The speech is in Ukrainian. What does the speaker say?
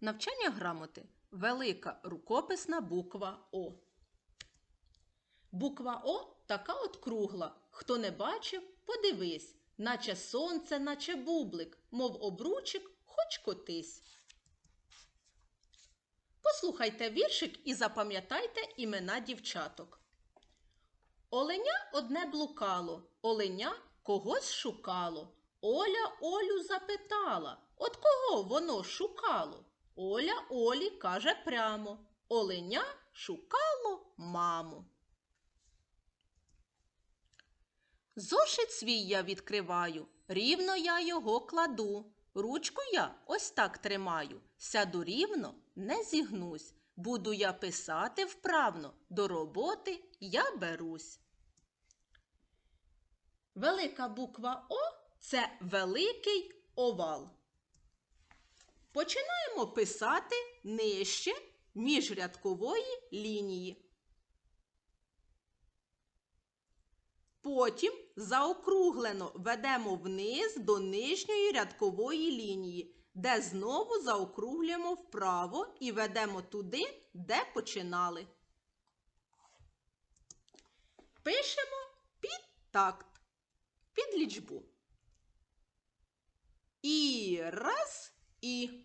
Навчання грамоти. Велика рукописна буква О. Буква О така от кругла. Хто не бачив, подивись, наче сонце, наче бублик, мов обручик, хоч котись. Послухайте віршик і запам'ятайте імена дівчаток. Оленя одне блукало, оленя когось шукало. Оля Олю запитала, от кого воно шукало? Оля Олі каже прямо, оленя шукало маму. Зошит свій я відкриваю, рівно я його кладу. Ручку я ось так тримаю, сяду рівно, не зігнусь. Буду я писати вправно, до роботи я берусь. Велика буква О це великий овал. Починаємо писати нижче міжрядкової лінії. Потім заокруглено ведемо вниз до нижньої рядкової лінії, де знову заокруглюємо вправо і ведемо туди, де починали. Пишемо під такт, під лічбу. І раз, і